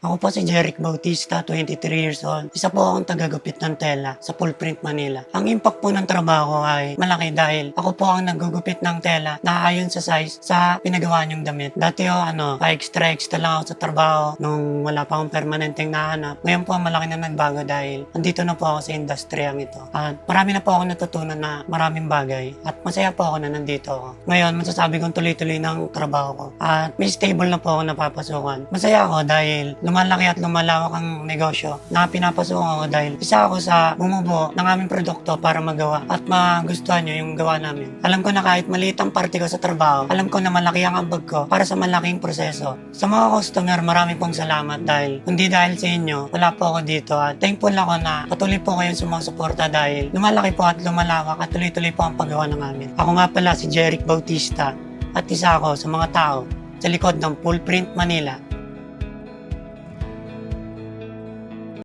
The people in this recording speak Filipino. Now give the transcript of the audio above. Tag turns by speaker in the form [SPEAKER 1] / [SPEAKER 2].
[SPEAKER 1] Ako po si Jeric Bautista, 23 years old. Isa po akong tagagupit ng tela sa Full Print Manila. Ang impact po ng trabaho ay malaki dahil ako po ang naggugupit ng tela na ayon sa size sa pinagawa niyong damit. Dati o ano, pa-extra extra lang ako sa trabaho nung wala pa akong permanenteng nahanap. Ngayon po malaki na nagbago dahil andito na po ako sa industriyang ito. At marami na po ako natutunan na maraming bagay at masaya po ako na nandito ako. Ngayon, masasabi kong tuloy-tuloy ng trabaho ko. At may stable na po ako napapasukan. Masaya ako dahil lumalaki at lumalawak ang negosyo na pinapasukan ko dahil isa ako sa bumubuo ng aming produkto para magawa at magustuhan nyo yung gawa namin. Alam ko na kahit maliit ang parte ko sa trabaho, alam ko na malaki ang ambag ko para sa malaking proseso. Sa mga customer, marami pong salamat dahil hindi dahil sa inyo, wala po ako dito at thankful ako na patuloy po kayong sumusuporta dahil lumalaki po at lumalawak at tuloy-tuloy po ang paggawa ng amin. Ako nga pala si Jeric Bautista at isa ako sa mga tao sa likod ng Full Print Manila